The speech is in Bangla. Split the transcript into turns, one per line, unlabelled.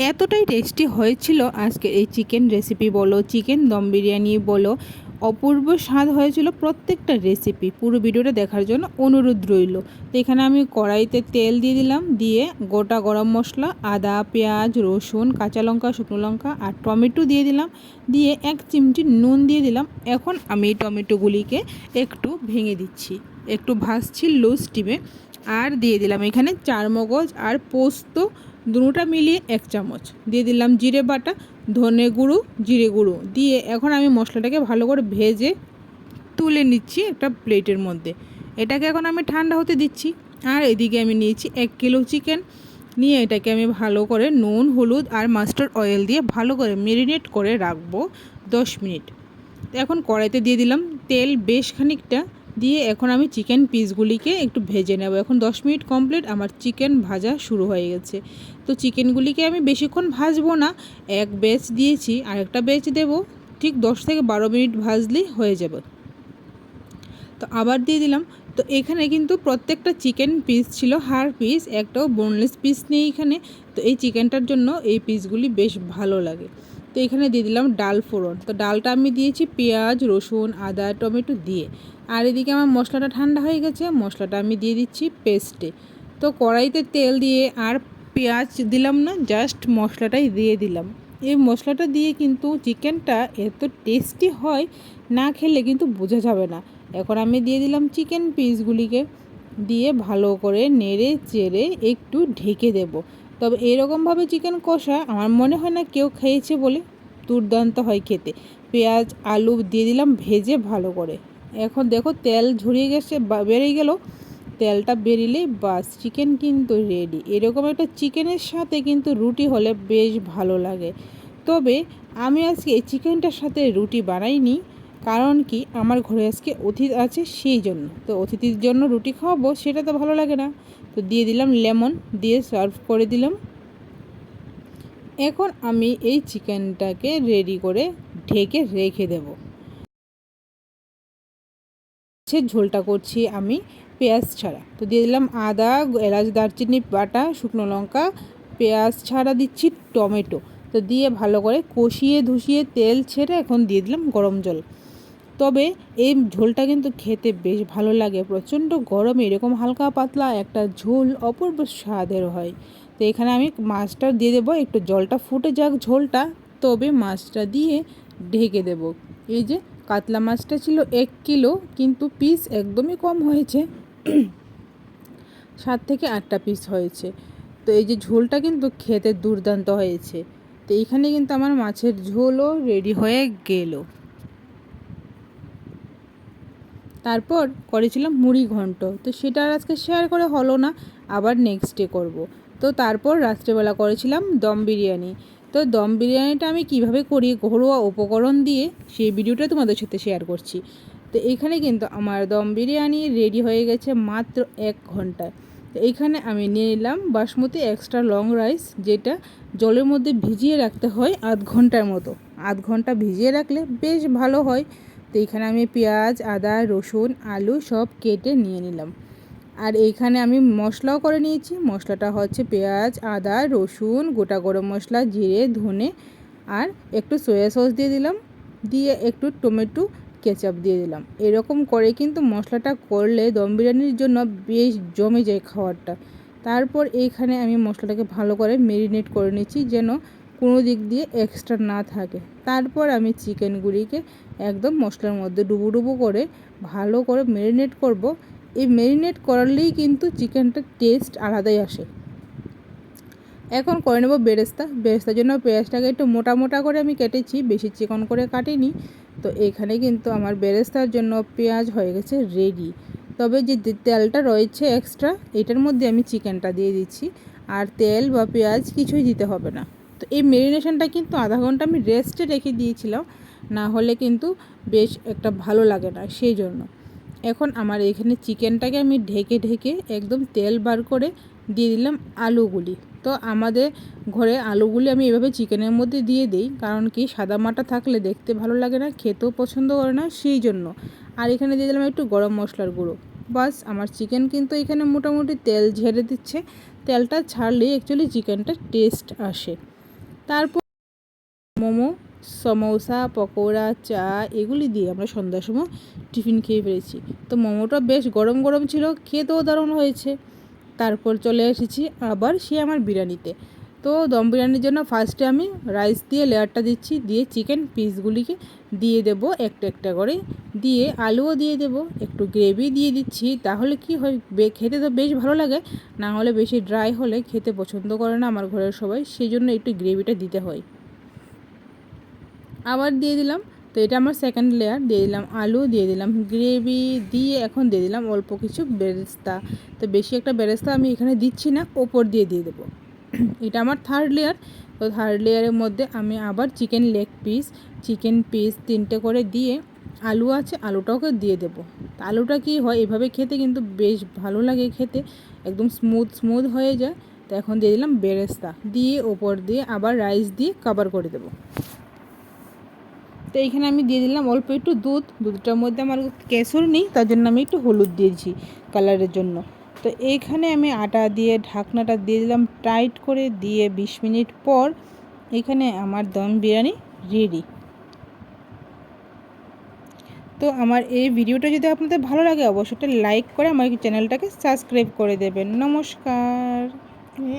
এতটাই টেস্টি হয়েছিল আজকে এই চিকেন রেসিপি বলো চিকেন দম বিরিয়ানি বলো, অপূর্ব স্বাদ হয়েছিল প্রত্যেকটা রেসিপি পুরো ভিডিওটা দেখার জন্য অনুরোধ রইল। তো এখানে আমি কড়াইতে তেল দিয়ে দিলাম, দিয়ে গোটা গরম মশলা, আদা, পেঁয়াজ, রসুন, কাঁচা লঙ্কা, শুকনো লঙ্কা আর টমেটো দিয়ে দিলাম। দিয়ে এক চিমটি নুন দিয়ে দিলাম। এখন আমি এই টমেটোগুলিকে একটু ভেঙে দিচ্ছি। একটু ভাজছি লো স্টিমে আর দিয়ে দিলাম এখানে চার মগজ আর পোস্ত দুটা মিলিয়ে এক চামচ। দিয়ে দিলাম জিরে বাটা, ধনে গুঁড়ো, জিরে গুঁড়ো। দিয়ে এখন আমি মশলাটাকে ভালো করে ভেজে তুলে নিচ্ছি একটা প্লেটের মধ্যে। এটাকে এখন আমি ঠান্ডা হতে দিচ্ছি। আর এদিকে আমি নিয়েছি এক কিলো চিকেন। নিয়ে এটাকে আমি ভালো করে নুন, হলুদ আর মাস্টার্ড অয়েল দিয়ে ভালো করে মেরিনেট করে রাখব দশ মিনিট। এখন কড়াইতে দিয়ে দিলাম তেল বেশ খানিকটা। দিয়ে এখন আমি চিকেন পিসগুলিকে একটু ভেজে নেব। এখন দশ মিনিট কমপ্লিট আমার চিকেন ভাজা শুরু হয়ে গেছে। তো চিকেনগুলিকে আমি বেশিক্ষণ ভাজবো না, এক বেচ দিয়েছি আর একটা বেচ দেব। ঠিক দশ থেকে বারো মিনিট ভাজলেই হয়ে যাবে। তো আবার দিয়ে দিলাম। তো এখানে কিন্তু প্রত্যেকটা চিকেন পিস ছিল হাড় পিস একটাও বোনলেস পিস নেই এখানে। তো এই চিকেনটার জন্য এই পিসগুলি বেশ ভালো লাগে। তো এখানে দিয়ে দিলাম ডাল ফোড়ন। তো ডালটা আমি দিয়েছি পেঁয়াজ, রসুন, আদা, টমেটো দিয়ে। আর এদিকে আমার মশলাটা ঠান্ডা হয়ে গেছে, মশলাটা আমি দিয়ে দিচ্ছি পেস্টে। তো কড়াইতে তেল দিয়ে আর পেঁয়াজ দিলাম না, জাস্ট মশলাটাই দিয়ে দিলাম। এই মশলাটা দিয়ে কিন্তু চিকেনটা এত টেস্টি হয়, না খেলে কিন্তু বোঝা যাবে না। এখন আমি দিয়ে দিলাম চিকেন পিসগুলিকে, দিয়ে ভালো করে নেড়ে চেড়ে একটু ঢেকে দেব। তবে এরকমভাবে চিকেন কষা আমার মনে হয় না কেউ খেয়েছে বলে দুর্দান্ত হয় খেতে। পেঁয়াজ, আলু দিয়ে দিলাম ভেজে ভালো করে। এখন দেখো তেল ঝরিয়ে গেছে বেরিয়ে গেল। তেলটা বেরিলে বাস চিকেন কিন্তু রেডি এরকম একটা চিকেনের সাথে কিন্তু রুটি হলে বেশ ভালো লাগে। তবে আমি আজকে এই চিকেনটার সাথে রুটি বানাইনি, কারণ কি আমার ঘরে আজকে অতিথি আছে সেই জন্য। তো অতিথির জন্য রুটি খাওয়াবো, সেটা তো ভালো লাগে না। তো দিয়ে দিলাম লেমন, দিয়ে সার্ভ করে দিলাম। এখন আমি এই চিকেনটাকে রেডি করে ঢেকে রেখে দেব। ঝোলটা করছি আমি পেঁয়াজ ছাড়া। তো দিয়ে দিলাম আদা, এলাচ, দারচিনি, বাটা, শুকনো লঙ্কা, পেঁয়াজ ছাড়া দিচ্ছি টমেটো। তো দিয়ে ভালো করে কষিয়ে ধুষিয়ে তেল ছেড়ে এখন দিয়ে দিলাম গরম জল। তবে এই ঝোলটা কিন্তু খেতে বেশ ভালো লাগে, প্রচণ্ড গরমে এরকম হালকা পাতলা একটা ঝোল অপূর্ব স্বাদের হয়। তো এখানে আমি মাছটা দিয়ে দেবো, একটু জলটা ফুটে যাক ঝোলটা, তবে মাছটা দিয়ে ঢেকে দেব। এই যে কাতলা মাছটা ছিল এক কিলো, কিন্তু পিস একদমই কম হয়েছে। সাত থেকে আটটা পিস হয়েছে। তো এই যে ঝোলটা কিন্তু খেতে দুর্দান্ত হয়েছে। তো এইখানে কিন্তু আমার মাছের ঝোলও রেডি হয়ে গেল। তারপর করেছিলাম মুড়ি ঘন্ট। তো সেটা আর আজকে শেয়ার করে হলো না, আবার নেক্সট ডে করব। তো তারপর রাত্রেবেলা করেছিলাম দম বিরিয়ানি। তো দম বিরিয়ানিটা আমি কীভাবে করি, ঘরোয়া উপকরণ দিয়ে, সেই ভিডিওটা তোমাদের সাথে শেয়ার করছি। তো এখানে কিন্তু আমার দম বিরিয়ানি রেডি হয়ে গেছে মাত্র এক ঘন্টায়। তো এইখানে আমি নিয়ে নিলাম বাসমতি এক্সট্রা লং রাইস যেটা জলের মধ্যে ভিজিয়ে রাখতে হয় আধ ঘণ্টার মতো। আধ ঘণ্টা ভিজিয়ে রাখলে বেশ ভালো হয়। তো এইখানে আমি পেঁয়াজ, আদা, রসুন, আলু সব কেটে নিয়ে নিলাম। আর এইখানে আমি মশলাও করে নিয়েছি। মশলাটা হচ্ছে পেঁয়াজ, আদা, রসুন, গোটা গরম মশলা, জিরে, ধনে আর একটু সয়া সস দিয়ে দিলাম। দিয়ে একটু টমেটো, কেচাপ দিয়ে দিলাম। এরকম করে কিন্তু মশলাটা করলে দম বিরিয়ানির জন্য বেশ জমে যায় খাবারটা। তারপর এইখানে আমি মশলাটাকে ভালো করে মেরিনেট করে নিচ্ছি যেন কোনো দিক দিয়ে এক্সট্রা না থাকে। তারপর আমি চিকেনগুলিকে একদম মশলার মধ্যে ডুবো ডুবো করে ভালো করে মেরিনেট করব। এই ম্যারিনেট করলেই কিন্তু চিকেনটার টেস্ট আলাদাই আসে। এখন করে নেব বেরেস্তা। বেরেস্তার জন্য পেঁয়াজটাকে একটু মোটা মোটা করে আমি কেটেছি, বেশি চিকন করে কাটিনি। তো এখানে কিন্তু আমার বেরেস্তার জন্য পেঁয়াজ হয়ে গেছে রেডি তবে যে তেলটা রয়েছে এক্সট্রা এটার মধ্যে আমি চিকেনটা দিয়ে দিচ্ছি। আর তেল বা পেঁয়াজ কিছুই দিতে হবে না। তো এই মেরিনেশনটা কিন্তু আধা ঘণ্টা আমি রেস্টে রেখে দিয়েছিলাম। না হলে কিন্তু বেশ একটা ভালো লাগে না, সেই জন্য। এখন আমার এখানে চিকেনটাকে আমি ঢেকে ঢেকে একদম তেল বার করে দিয়ে দিলাম আলুগুলি। তো আমাদের ঘরে আলুগুলি আমি এভাবে চিকেনের মধ্যে দিয়ে দিই, কারণ কি সাদা মাটা থাকলে দেখতে ভালো লাগে না, খেতেও পছন্দ করে না, সেই জন্য। আর এখানে দিয়ে দিলাম একটু গরম মশলার গুঁড়ো। বাস, আমার চিকেন কিন্তু এখানে মোটামুটি তেল ঝেড়ে দিচ্ছে। তেলটা ছাড়লেই অ্যাকচুয়ালি চিকেনটা টেস্ট আসে। তারপর মোমো সমোসা, পকোড়া, চা, এগুলি দিয়ে আমরা সন্ধ্যার সময় টিফিন খেয়ে ফেলেছি। তো মোমোটা বেশ গরম গরম ছিল, খেতেও দারুণ হয়েছে। তারপর চলে এসেছি আবার সে আমার বিরিয়ানিতে। তো দম বিরিয়ানির জন্য ফার্স্টে আমি রাইস দিয়ে লেয়ারটা দিচ্ছি, দিয়ে চিকেন পিসগুলিকে দিয়ে দেব একটা একটা করে। দিয়ে আলুও দিয়ে দেব, একটু গ্রেভি দিয়ে দিচ্ছি, তাহলে কি হয় খেতে তো বেশ ভালো লাগে, না হলে বেশি ড্রাই হলে খেতে পছন্দ করে না আমার ঘরের সবাই, সেই জন্য একটু গ্রেভিটা দিতে হয়। আবার দিয়ে দিলাম। তো এটা আমার সেকেন্ড লেয়ার দিয়ে দিলাম আলু, দিয়ে দিলাম গ্রেভি দিয়ে এখন দিয়ে দিলাম অল্প কিছু বেরেস্তা। তো বেশি একটা বেরেস্তা আমি এখানে দিচ্ছি না, ওপর দিয়ে দিয়ে দেবো। এটা আমার থার্ড লেয়ার তো থার্ড লেয়ারের মধ্যে আমি আবার chicken leg piece chicken piece তিনটে করে দিয়ে আলু আছে, আলুটাকে দিয়ে দেবো। আলুটা কি হয়, এভাবে খেতে কিন্তু বেশ ভালো লাগে খেতে, একদম স্মুথ স্মুথ হয়ে যায়। তো এখন দিয়ে দিলাম বেরেস্তা, দিয়ে ওপর দিয়ে আবার রাইস দিয়ে কভার করে দেবো। তো এইখানে আমি দিয়ে দিলাম অল্প একটু দুধ। দুধটার মধ্যে আমার কেশর নেই, তার জন্য আমি একটু হলুদ দিয়েছি কালারের জন্য। তো এইখানে আমি আটা দিয়ে, ঢাকনাটা দিয়ে দিলাম টাইট করে, দিয়ে বিশ মিনিট পর এখানে আমার দম বিরিয়ানি রেডি তো আমার এই ভিডিওটা যদি আপনাদের ভালো লাগে, অবশ্যই লাইক করে আমার চ্যানেলটাকে সাবস্ক্রাইব করে দেবেন। নমস্কার।